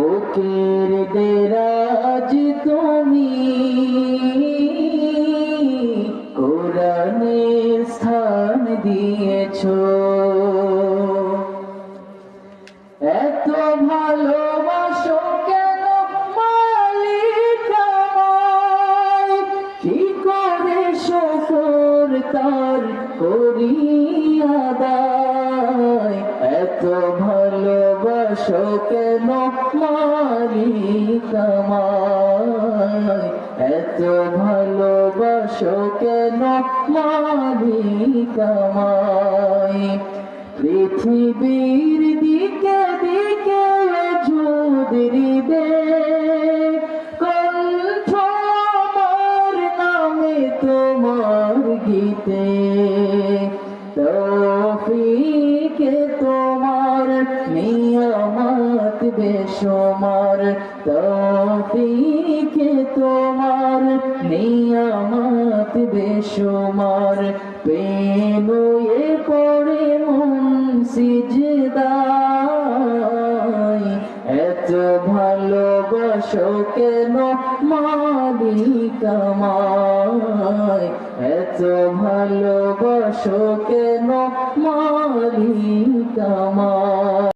বুকের দেরাজ তুমি। কোরআনের স্থান দিয়েছ। এত ভালোবাসো কেন মালিক? কি করে শকর তার করিয়া দায় এত কেন মালিক আমায়? এত ভালোবাসো কেন মালিক আমায়? পৃথিবীর দিকে দিকে ঝুদরি দে কণ্ঠ আমার নামে তোমার গীতে বেসমার তৌফিকে তোমার। নিয়ামত বেসমার পেনুয়ে পড়ে মন সিজদাই এত ভালো বসো কেন মালিক আমায়? এত ভালোবাসো কেন মালিক আমায়?